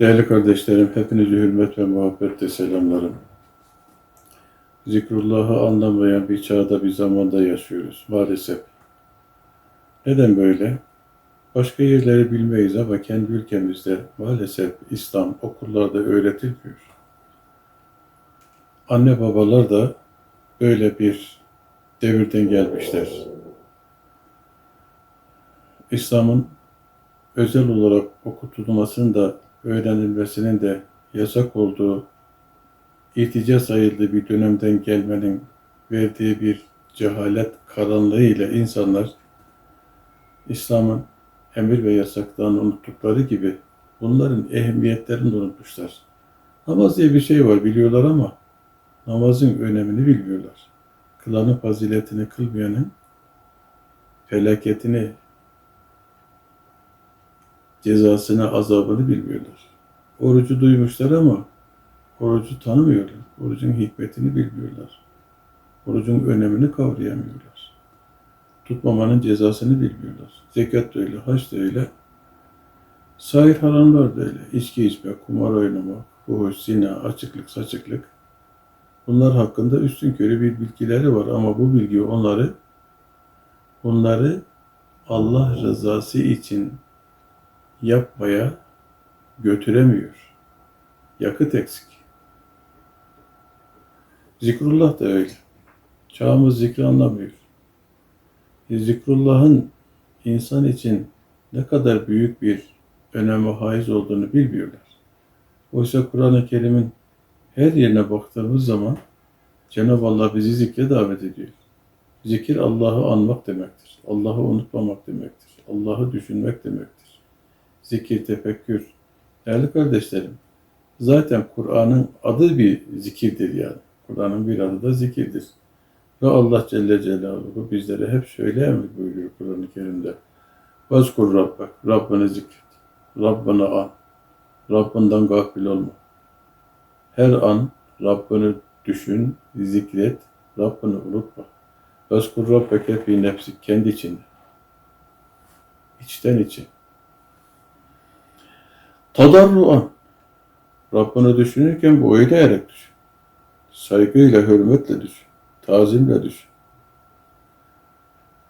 Değerli kardeşlerim, hepinizi hürmet ve muhabbetle selamlarım. Zikrullah'ı anlamayan bir çağda bir zamanda yaşıyoruz maalesef. Neden böyle? Başka yerleri bilmeyiz ama kendi ülkemizde maalesef İslam okullarda öğretilmiyor. Anne babalar da böyle bir devirden gelmişler. İslam'ın özel olarak okutulmasının da öğrenilmesinin de yasak olduğu, irtica sayıldığı bir dönemden gelmenin verdiği bir cehalet karanlığı ile insanlar İslam'ın emir ve yasaklarını unuttukları gibi bunların ehemmiyetlerini de unutmuşlar. Namaz diye bir şey var biliyorlar ama namazın önemini bilmiyorlar. Kılanın faziletini kılmayanın felaketini, cezasını, azabını bilmiyorlar. Orucu duymuşlar ama orucu tanımıyorlar. Orucun hikmetini bilmiyorlar. Orucun önemini kavrayamıyorlar. Tutmamanın cezasını bilmiyorlar. Zekat da öyle, hac da öyle. Sair haramlar da öyle. İçki içmek, kumar oynamak, fuhuş, zina, açıklık, saçıklık. Bunlar hakkında üstün körü bir bilgileri var ama bu bilgi onları onları Allah rızası için yapmaya götüremiyor. Yakıt eksik. Zikrullah da öyle. Çağımız zikri anlamıyor. E, Zikrullah'ın insan için ne kadar büyük bir öneme haiz olduğunu bilmiyorlar. Oysa Kur'an-ı Kerim'in her yerine baktığımız zaman Cenab-ı Allah bizi zikre davet ediyor. Zikir Allah'ı anmak demektir. Allah'ı unutmamak demektir. Allah'ı düşünmek demektir. Zikir, tefekkür. Değerli kardeşlerim, zaten Kur'an'ın adı bir zikirdir yani. Kur'an'ın bir adı da zikirdir. Ve Allah Celle Celaluhu bizlere hep şöyle emir buyuruyor Kur'an-ı Kerim'de. Vezkur Rabbek, Rabbini zikret. Rabbini an. Rabbinden gafil olma. Her an Rabbini düşün, zikret, Rabbini unutma. Vezkur Rabbeke fi nefsik, kendi içinde. İçten içe. Tadarruan. Rabbini düşünürken bu eğilerek düşün. Saygıyla, hürmetle düşün. Tazimle düşün.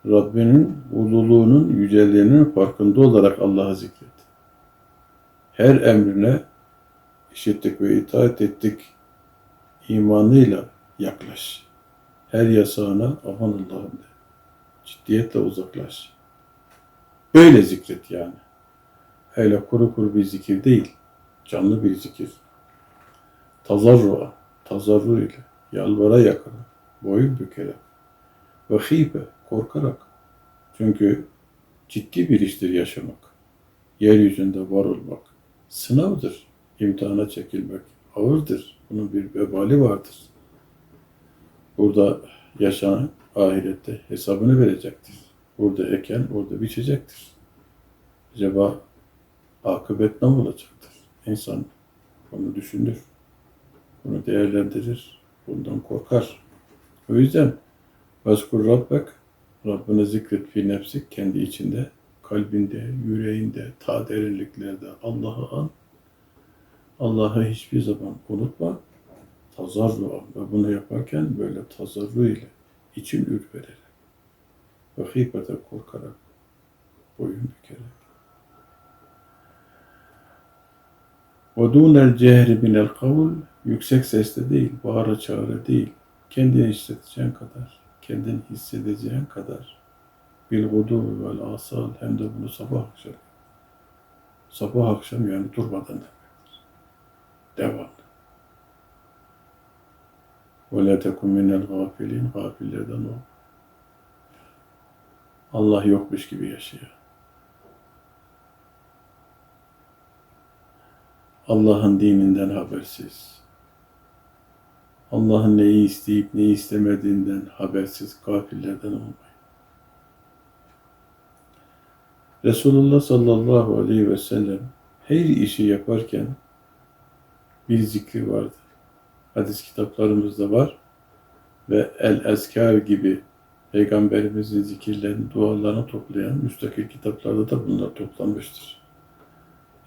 Rabbinin ululuğunun, yüceliğinin farkında olarak Allah'ı zikret. Her emrine işittik ve itaat ettik imanıyla yaklaş. Her yasağına aman Allah'ım de. Ciddiyetle uzaklaş. Böyle zikret yani. Öyle kuru kuru bir zikir değil. Canlı bir zikir. Tazarru'a, tazarru ile, yalvara yakara, boyun bükerek ve hibe, korkarak. Çünkü ciddi bir iştir yaşamak. Yeryüzünde var olmak. Sınavdır. imtihana çekilmek. Ağırdır. Bunun bir vebali vardır. Burada yaşanan ahirette hesabını verecektir. Burada eken orada biçecektir. Acaba akıbet ne olacaktır? İnsan bunu düşünür. Bunu değerlendirir. Bundan korkar. O yüzden Vezkur Rabbek Rabbini zikret fi nefsik kendi içinde, kalbinde, yüreğinde, ta derinliklerde Allah'ı an. Allah'ı hiçbir zaman unutma. Tazarru an. Ve bunu yaparken böyle tazarru ile için ürpererek ve hifete korkarak boyun bükerek. Ve dûnel cehri kavul yüksek sesle değil, bağıra çağıra değil, kendini hissedeceğin kadar, kendini hissedeceğin kadar bil gudu vel asal hem de bunu sabah akşam. Sabah akşam yani durmadan demektir. Devam. Ve la tekun minel gafilin, gafillerden ol. Allah yokmuş gibi yaşıyor. Allah'ın dininden habersiz. Allah'ın neyi isteyip neyi istemediğinden habersiz gafillerden olmayın. Resulullah sallallahu aleyhi ve sellem her işi yaparken bir zikri vardı. Hadis kitaplarımızda var ve El Ezkar gibi Peygamberimizin zikirlerini, dualarını toplayan müstakil kitaplarda da bunlar toplanmıştır.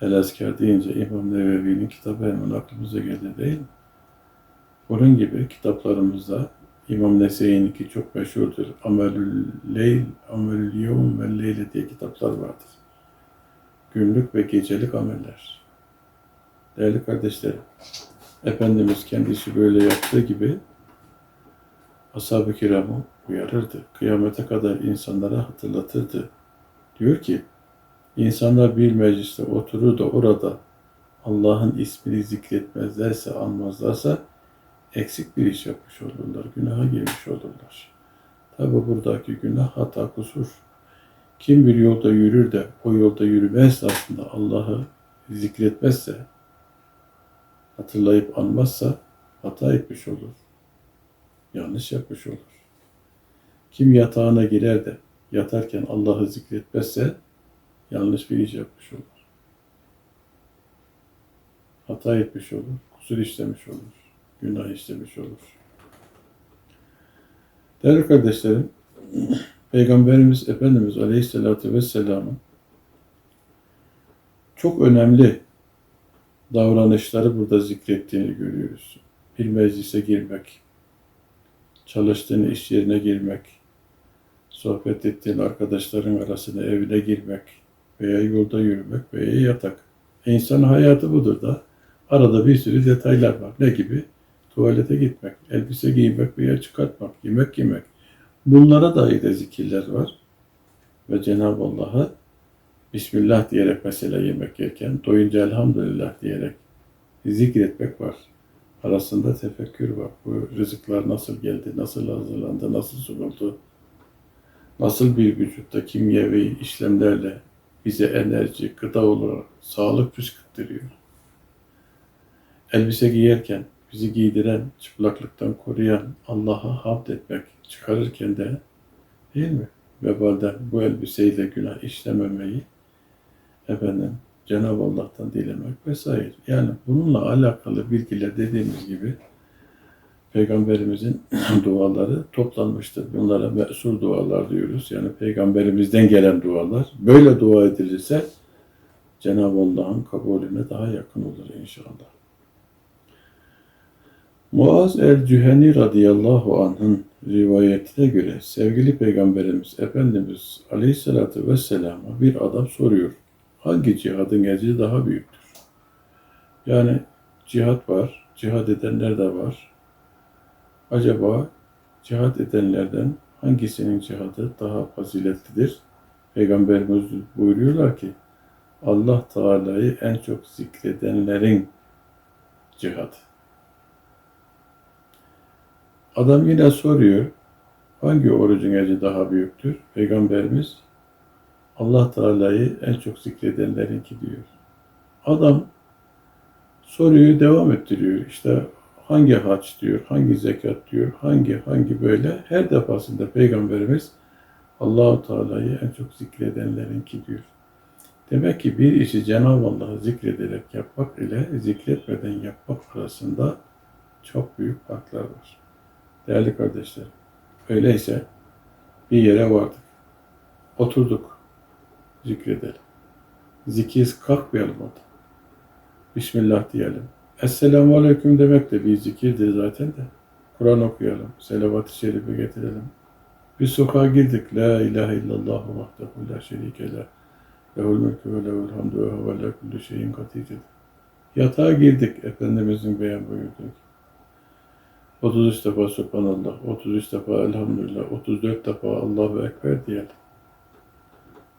El-Ezkar deyince İmam Nevevi'nin kitabı hemen aklımıza geldi değil mi? Bunun gibi kitaplarımızda İmam Nese'ninki çok meşhurdur. Amelül Leyl, Amelül Yevm ve Leyle diye kitaplar vardır. Günlük ve gecelik ameller. Değerli kardeşlerim, Efendimiz kendisi böyle yaptığı gibi ashab-ı kiramı uyarırdı. Kıyamete kadar insanlara hatırlatırdı. Diyor ki, insanlar bir mecliste oturur da orada Allah'ın ismini zikretmezlerse, anmazlarsa eksik bir iş yapmış olurlar, günaha girmiş olurlar. Tabi buradaki günah hata, kusur. Kim bir yolda yürür de o yolda yürüme esnasında Allah'ı zikretmezse, hatırlayıp anmazsa hata etmiş olur. Yanlış yapmış olur. Kim yatağına girer de yatarken Allah'ı zikretmezse yanlış bir iş yapmış olur. Hata etmiş olur, kusur işlemiş olur, günah işlemiş olur. Değerli kardeşlerim, Peygamberimiz Efendimiz Aleyhisselatü Vesselam'ın çok önemli davranışları burada zikrettiğini görüyoruz. Bir meclise girmek, çalıştığın iş yerine girmek, sohbet ettiğin arkadaşların arasına evine girmek veya yolda yürümek veya yatak. İnsan hayatı budur da arada bir sürü detaylar var. Ne gibi? Tuvalete gitmek, elbise giymek veya çıkartmak, yemek yemek. Bunlara dair de zikirler var. Ve Cenab-ı Allah'a Bismillah diyerek mesela yemek yerken, doyunca elhamdülillah diyerek zikretmek var. Arasında tefekkür var. Bu rızıklar nasıl geldi, nasıl hazırlandı, nasıl sunuldu, nasıl bir vücutta kimyevi işlemlerle bize enerji, gıda olarak sağlık püskürtüyor. Elbise giyerken bizi giydiren, çıplaklıktan koruyan Allah'a hamd etmek, çıkarırken de değil mi? Vebalden bu elbiseyle günah işlememeyi efendim Cenab-ı Allah'tan dilemek vesaire. Yani bununla alakalı bilgiler dediğimiz gibi Peygamberimizin duaları toplanmıştır. Bunlara mesul dualar diyoruz. Yani Peygamberimizden gelen dualar. Böyle dua edilirse Cenab-ı Allah'ın kabulüne daha yakın olur inşallah. Muaz el-Cüheni radıyallahu anh'ın rivayetine göre sevgili Peygamberimiz Efendimiz Aleyhisselatü Vesselam'a bir adam soruyor. Hangi cihadın ecri daha büyüktür? Yani cihat var, cihad edenler de var. Acaba cihad edenlerden hangisinin cihadı daha faziletlidir? Peygamberimiz buyuruyorlar ki Allah Teala'yı en çok zikredenlerin cihadı. Adam yine soruyor, hangi orucun ecri daha büyüktür? Peygamberimiz, Allah Teala'yı en çok zikredenlerinki diyor. Adam soruyu devam ettiriyor. İşte hangi haç diyor, hangi zekat diyor, hangi hangi böyle. Her defasında Peygamberimiz Allahu Teala'yı en çok zikredenlerinki diyor. Demek ki bir işi Cenab-ı Allah'ı zikrederek yapmak ile zikretmeden yapmak arasında çok büyük farklar var. Değerli kardeşlerim, öyleyse bir yere vardık. Oturduk. Zikredelim. Zikir kalkmayalım orada. Bismillah diyelim. Esselamu Aleyküm demek de bir zikirdir zaten de. Kur'an okuyalım. Selavat-ı Şerif'i getirelim. Bir sokağa girdik. La ilahe illallah vahdehu la şerike la. Lehul mülkü ve lehul hamdu ve huve la kulli şeyin kadirdir. Yatağa girdik. Efendimizin beyan buyurduğu 33 defa Subhanallah, 33 defa Elhamdülillah, 34 defa Allahu Ekber diyelim.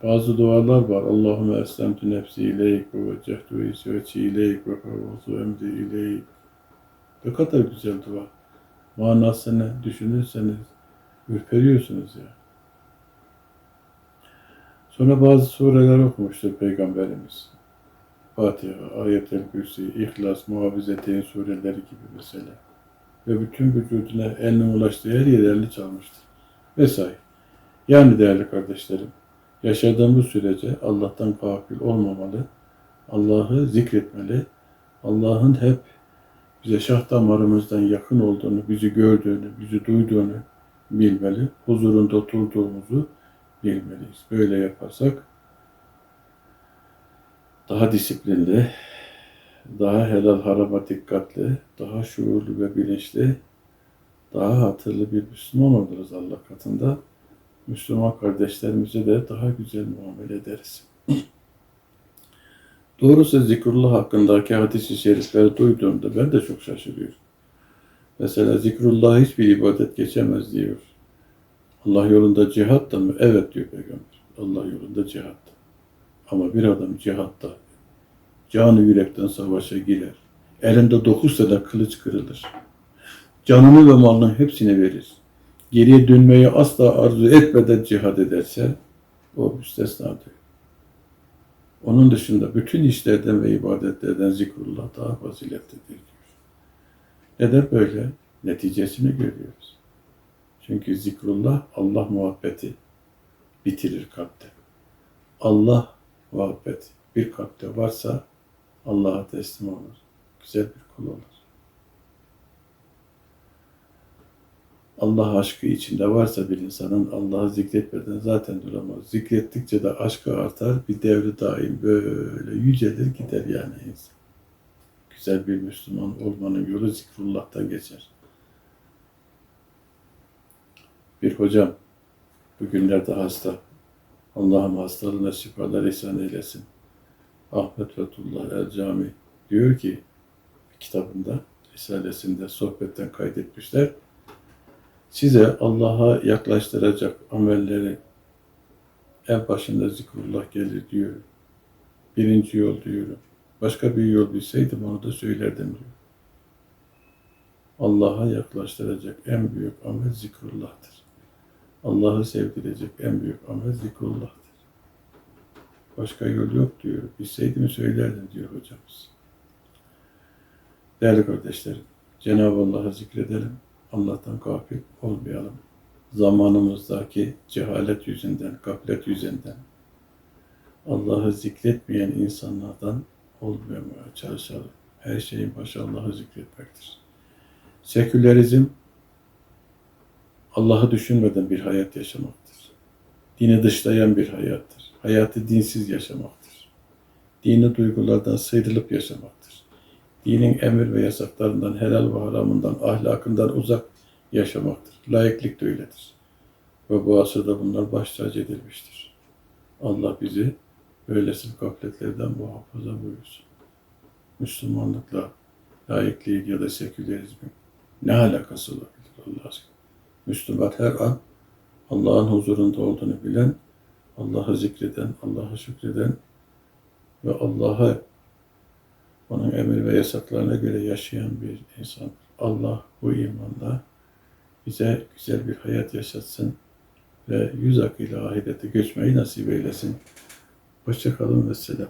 Bazı dualar var. Allahümme eslemtü nefsi ileyk ve veccehtu ve ileyk ve fevzu emri ileyk. Ne kadar güzel dua. Manasını düşünürseniz ürperiyorsunuz ya. Sonra bazı sureler okumuştur Peygamberimiz. Fatiha, Ayet-el Kürsi, İhlas, Muhabizeteyn sureleri gibi mesela ve bütün vücuduna elinin ulaştığı her yer elini çalmıştır. Vesaire. Yani değerli kardeşlerim, yaşadığımız sürece Allah'tan gafil olmamalı, Allah'ı zikretmeli, Allah'ın hep bize şah damarımızdan yakın olduğunu, bizi gördüğünü, bizi duyduğunu bilmeli, huzurunda oturduğumuzu bilmeliyiz. Böyle yaparsak daha disiplinli, daha helal harama dikkatli, daha şuurlu ve bilinçli, daha hatırlı bir Müslüman oluruz Allah katında. Müslüman kardeşlerimize de daha güzel muamele ederiz. Doğrusu zikrullah hakkındaki hadis-i şerifleri duyduğumda ben de çok şaşırıyorum. Mesela zikrullah hiçbir ibadet geçemez diyor. Allah yolunda cihat da mı? Evet diyor Peygamber. Allah yolunda cihat. Ama bir adam cihatta canı yürekten savaşa girer. Elinde dokuz tane kılıç kırılır. Canını ve malının hepsini verir. Geriye dönmeyi asla arzu etmeden cihad ederse o müstesnadır. Onun dışında bütün işlerden ve ibadetlerden zikrullah daha faziletlidir diyor. Neden böyle? Neticesini görüyoruz. Çünkü zikrullah Allah muhabbeti bitirir kalpte. Allah muhabbeti bir kalpte varsa Allah'a teslim olur. Güzel bir kul olur. Allah aşkı içinde varsa bir insanın Allah'ı zikretmeden zaten duramaz. Zikrettikçe de aşkı artar, bir devri daim böyle yücelir gider yani insan. Güzel bir Müslüman olmanın yolu zikrullah'tan geçer. Bir hocam bugünlerde hasta. Allah'ım hastalığına şifalar ihsan eylesin. Ahmet Fethullah El Cami diyor ki kitabında, Risalesinde sohbetten kaydetmişler. Size Allah'a yaklaştıracak amelleri en başında zikrullah gelir diyor. Birinci yol diyorum. Başka bir yol bilseydim onu da söylerdim diyor. Allah'a yaklaştıracak en büyük amel zikrullah'tır. Allah'ı sevdirecek en büyük amel zikrullah'tır. Başka yol yok diyor. Bilseydim söylerdim diyor hocamız. Değerli kardeşlerim, Cenab-ı Allah'ı zikredelim. Allah'tan gafil olmayalım. Zamanımızdaki cehalet yüzünden, gaflet yüzünden Allah'ı zikretmeyen insanlardan olmamaya çalışalım. Her şeyin başı Allah'ı zikretmektir. Sekülerizm Allah'ı düşünmeden bir hayat yaşamaktır. Dini dışlayan bir hayattır. Hayatı dinsiz yaşamaktır. Dini duygulardan sıyrılıp yaşamaktır. Dinin emir ve yasaklarından, helal ve haramından, ahlakından uzak yaşamaktır. Layıklık da öyledir. Ve bu asırda bunlar baş tacı edilmiştir. Allah bizi böylesi gafletlerden muhafaza buyursun. Müslümanlıkla layıklık ya da sekülerizmin ne alakası olabilir Allah aşkına? Müslüman her an Allah'ın huzurunda olduğunu bilen, Allah'ı zikreden, Allah'a şükreden ve Allah'a onun emir ve yasaklarına göre yaşayan bir insan. Allah bu imanla bize güzel bir hayat yaşatsın ve yüz akıyla ahirete göçmeyi nasip eylesin. Hoşçakalın ve selam.